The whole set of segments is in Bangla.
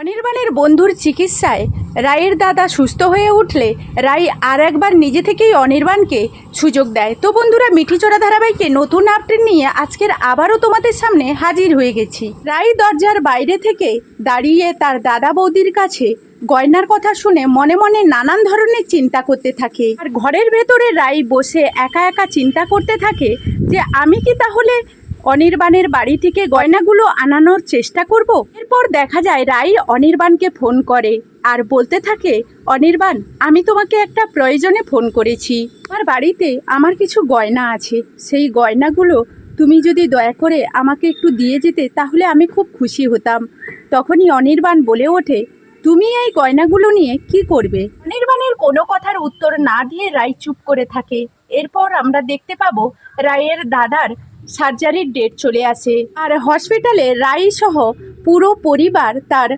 অনির্বাণের বন্ধুর চিকিৎসায় রায়ের দাদা সুস্থ হয়ে উঠলে রাই আর একবার নিজে থেকেই অনির্বাণকে সুযোগ দেয়। তো বন্ধুরা মিঠিচড়া ধারাবাহিকে নতুন আপডেট নিয়ে আজকের আবারও তোমাদের সামনে হাজির হয়ে গেছি। রাই দরজার বাইরে থেকে দাঁড়িয়ে তার দাদা বৌদির কাছে গয়নার কথা শুনে মনে মনে নানান ধরনের চিন্তা করতে থাকে। আর ঘরের ভেতরে রাই বসে একা একা চিন্তা করতে থাকে যে, আমি কি তাহলে অনির্বাণের বাড়ি থেকে গয়নাগুলো আনানোর চেষ্টা করব। এরপর দেখা যায় রাই অনির্বাণকে ফোন করে আর বলতে থাকে, অনির্বাণ, আমি তোমাকে একটা প্রয়োজনে ফোন করেছি। আমার বাড়িতে আমার কিছু গয়না আছে। সেই গয়নাগুলো তুমি যদি দয়া করে আমাকে একটু দিয়ে যেতে, তাহলে আমি খুব খুশি হতাম। তখনই অনির্বাণ বলে ওঠে, তুমি এই গয়নাগুলো নিয়ে কি করবে? অনির্বাণের কোনো কথার উত্তর না দিয়ে রাই চুপ করে থাকে। এরপর আমরা দেখতে পাবো রায়ের দাদার সার্জারির ডেট চলে আসে। আর হসপিটালে রাই সহ পুরো পরিবার তার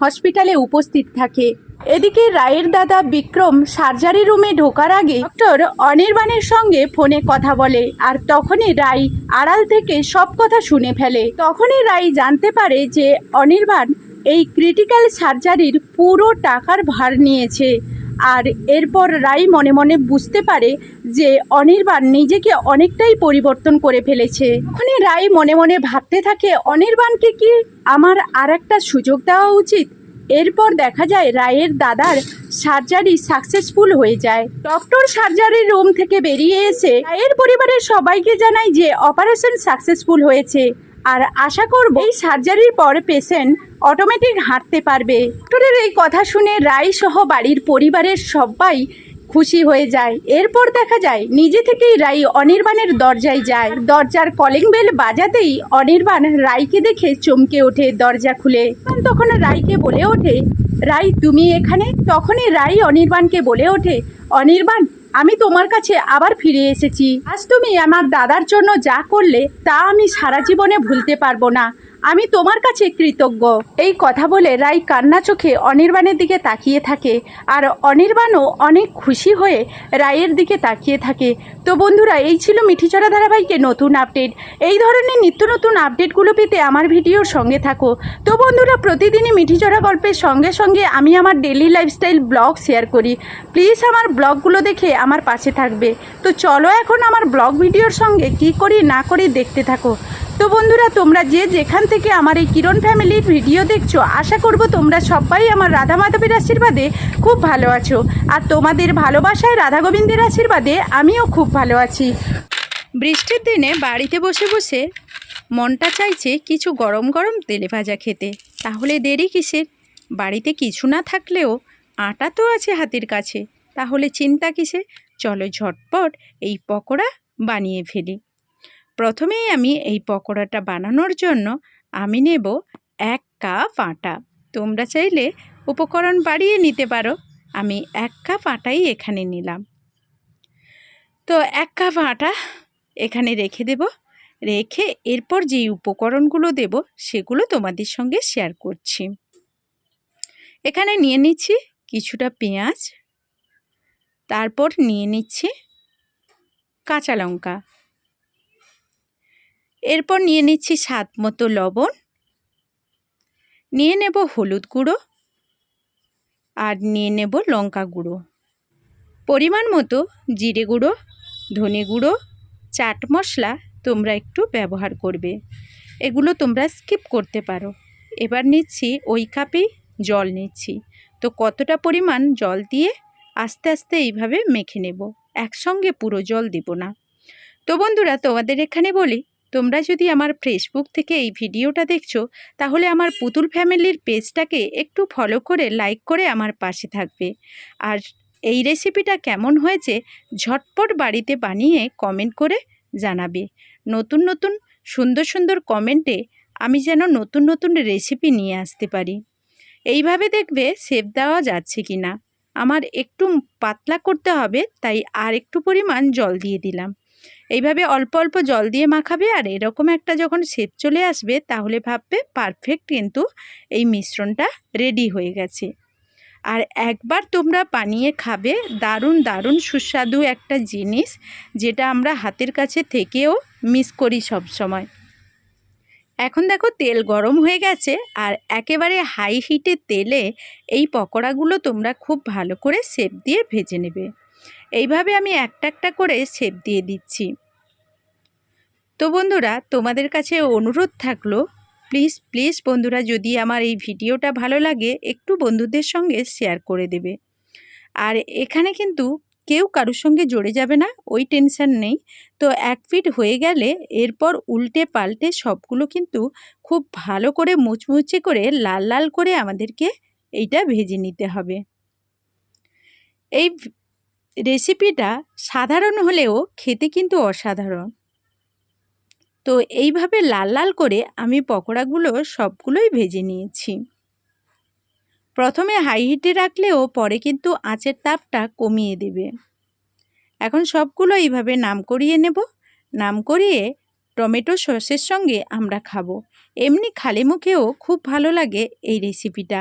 হসপিটালে উপস্থিত থাকে। এদিকে রায়ের দাদা বিক্রম সার্জারি রুমে ঢোকার আগে ডক্টর অনির্বাণের সঙ্গে ফোনে কথা বলে। আর তখনই রাই আড়াল থেকে সব কথা শুনে ফেলে। তখনই রাই জানতে পারে যে অনির্বাণ এই ক্রিটিক্যাল সার্জারির পুরো টাকার ভার নিয়েছে। আর এরপর রাই মনে মনে বুঝতে পারে যে অনির্বাণ নিজেকে অনেকটাই পরিবর্তন করে ফেলেছে। ওখানে রাই মনে মনে ভাবতে থাকে, অনির্বাণকে কি আমার আর একটা সুযোগ দেওয়া উচিত? এরপর দেখা যায় রায়ের দাদার সার্জারি সাকসেসফুল হয়ে যায়। ডক্টর সার্জারির রুম থেকে বেরিয়ে এসে রায়ের পরিবারের সবাইকে জানায় যে অপারেশন সাকসেসফুল হয়েছে। আর আশা করব এই সার্জারির পর পেশেন্ট অটোমেটিক হাঁটতে পারবে। ডক্টরের এই কথা শুনে রাই সহ বাড়ির পরিবারের সবাই খুশি হয়ে যায়। এরপর দেখা যায়, নিজে থেকেই রাই অনির্বাণের দরজায় যায়। দরজার কলিং বেল বাজাতেই অনির্বাণ রাইকে দেখে চমকে ওঠে দরজা খুলে। তখন রাইকে বলে ওঠে, রাই, তুমি এখানে? তখনই রাই অনির্বাণকে বলে ওঠে, অনির্বাণ আমি তোমার কাছে আবার ফিরে এসেছি। আজ তুমি আমার দাদার জন্য যা করলে তা আমি সারা জীবনে ভুলতে পারব না। আমি তোমার কাছে কৃতজ্ঞ। এই কথা বলে রাই কান্না চোখে অনির্বাণের দিকে তাকিয়ে থাকে আর অনির্বাণও অনেক খুশি হয়ে রায়ের দিকে তাকিয়ে থাকে। তো বন্ধুরা, এই ছিল মিঠিচড়া ধারাবাহিকে নতুন আপডেট। এই ধরনের নিত্য নতুন আপডেটগুলো পেতে আমার ভিডিওর সঙ্গে থাকো। তো বন্ধুরা, প্রতিদিনই মিঠিচড়া গল্পের সঙ্গে সঙ্গে আমি আমার ডেলি লাইফস্টাইল ব্লগ শেয়ার করি। প্লিজ আমার ব্লগগুলো দেখে আমার পাশে থাকবে। তো চলো এখন আমার ব্লগ ভিডিওর সঙ্গে কি করি না করি দেখতে থাকো। তো বন্ধুরা, তোমরা যে যেখান থেকে আমার এই কিরণ ফ্যামিলির ভিডিও দেখছ, আশা করব তোমরা সবাই আমার রাধা মাধবের আশীর্বাদে খুব ভালো আছো। আর তোমাদের ভালোবাসায় রাধা গোবিন্দের আশীর্বাদে আমিও খুব ভালো আছি। বৃষ্টির দিনে বাড়িতে বসে বসে মনটা চাইছে কিছু গরম গরম তেলে ভাজা খেতে। তাহলে দেরি কিসের? বাড়িতে কিছু না থাকলেও আটা তো আছে হাতের কাছে। তাহলে চিন্তা কিসে চলো ঝটপট এই পকোড়া বানিয়ে ফেলি। প্রথমেই আমি এই পকোড়াটা বানানোর জন্য আমি নেব এক কাপ আটা। তোমরা চাইলে উপকরণ বাড়িয়ে নিতে পারো। আমি এক কাপ আটাই এখানে নিলাম। তো এক কাপ আটা এখানে রেখে দেব। রেখে এরপর যেই উপকরণগুলো দেব সেগুলো তোমাদের সঙ্গে শেয়ার করছি। এখানে নিয়ে নিচ্ছি কিছুটা পেঁয়াজ। তারপর নিয়ে নিচ্ছি কাঁচা লঙ্কা। এরপর নিয়ে নিচ্ছি স্বাদ মতো লবণ। নিয়ে নেব হলুদ গুঁড়ো আর নিয়ে নেব লঙ্কা গুঁড়ো। পরিমাণ মতো জিরে গুঁড়ো, ধনে গুঁড়ো, চাট মশলা তোমরা একটু ব্যবহার করবে। এগুলো তোমরা স্কিপ করতে পারো। এবার নিচ্ছি ওই কাপেই জল নিচ্ছি। তো কতটা পরিমাণ জল দিয়ে আস্তে আস্তে এইভাবে মেখে নেব। একসঙ্গে পুরো জল দেব না। তো বন্ধুরা, তোমাদের এখানে বলি তোমরা যদি আমার ফেসবুক থেকে এই ভিডিওটা দেখছ, তাহলে আমার পুতুল ফ্যামিলির পেজটাকে একটু ফলো করে লাইক করে আমার পাশে থাকবে। আর এই রেসিপিটা কেমন হয়েছে, ঝটপট বাড়িতে বানিয়ে কমেন্ট করে জানাবে। নতুন নতুন, সুন্দর সুন্দর কমেন্টে আমি যেন নতুন নতুন রেসিপি নিয়ে আসতে পারি। এইভাবে দেখবে সেভ দেওয়া যাচ্ছে কি না আমার একটু পাতলা করতে হবে, তাই আর একটু পরিমাণ জল দিয়ে দিলাম। এইভাবে অল্প অল্প জল দিয়ে মাখাবে আর এরকম একটা যখন শেপ চলে আসবে তাহলে ভাববে পারফেক্ট কিন্তু এই মিশ্রণটা রেডি হয়ে গেছে আর একবার তোমরা বানিয়ে খাবে দারুণ দারুণ সুস্বাদু একটা জিনিস যেটা আমরা হাতের কাছে থেকেও মিস করি সব সময়। এখন দেখো তেল গরম হয়ে গেছে আর একেবারে হাই হিটে তেলে এই পকোড়াগুলো তোমরা খুব ভালো করে সেপ দিয়ে ভেজে নেবে এইভাবে আমি একটা একটা করে সেপ দিয়ে দিচ্ছি। তো বন্ধুরা, তোমাদের কাছে অনুরোধ থাকল প্লিজ প্লিজ বন্ধুরা, যদি আমার এই ভিডিওটা ভালো লাগে, একটু বন্ধুদের সঙ্গে শেয়ার করে দেবে। আর এখানে কিন্তু কেউ কারোর সঙ্গে জড়ে যাবে না, ওই টেনশন নেই। তো এক ফিট হয়ে গেলে এরপর উল্টে পাল্টে সবগুলো কিন্তু খুব ভালো করে মুচমুচে করে লাল লাল করে আমাদেরকে এইটা ভেজে নিতে হবে। এই রেসিপিটা সাধারণ হলেও খেতে কিন্তু অসাধারণ। তো এইভাবে লাল লাল করে আমি পকোড়াগুলো সবগুলোই ভেজে নিয়েছি। প্রথমে হাই হিটে রাখলেও পরে কিন্তু আঁচের তাপটা কমিয়ে দেবে। এখন সবগুলো এইভাবে নাম করিয়ে নেব। নাম করিয়ে টমেটো সসের সঙ্গে আমরা খাব। এমনি খালি মুখেও খুব ভালো লাগে এই রেসিপিটা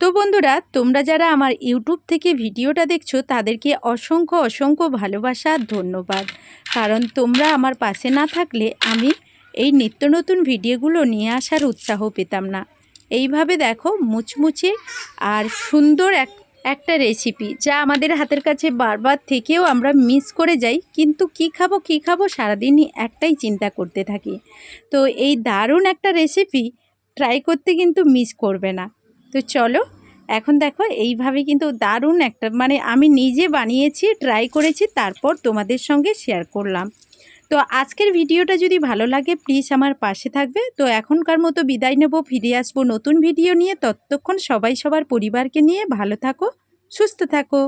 তো বন্ধুরা, তোমরা যারা আমার ইউটিউব থেকে ভিডিওটা দেখছ, তাদেরকে অসংখ্য অসংখ্য ভালোবাসা, ধন্যবাদ। কারণ তোমরা আমার পাশে না থাকলে আমি এই নিত্য নতুন ভিডিওগুলো নিয়ে আসার উৎসাহ পেতাম না। এইভাবে দেখো, মুচমুচে আর সুন্দর এক, একটা রেসিপি যা আমাদের হাতের কাছে বারবার থেকেও আমরা মিস করে যাই, কিন্তু কি খাব কি খাব সারাদিনই একটাই চিন্তা করতে থাকি। তো এই দারুণ একটা রেসিপি ট্রাই করতে কিন্তু মিস করবে না। তো চলো, এখন দেখো এইভাবে কিন্তু দারুণ একটা মানে আমি নিজে বানিয়েছি ট্রাই করেছি, তারপর তোমাদের সঙ্গে শেয়ার করলাম। তো আজকের ভিডিওটা যদি ভালো লাগে প্লিজ আমার পাশে থাকবে। তো এখনকার মতো বিদায় নেব, ফিরে আসব নতুন ভিডিও নিয়ে। ততক্ষণ সবাই সবার পরিবারকে নিয়ে ভালো থাকো, সুস্থ থাকো।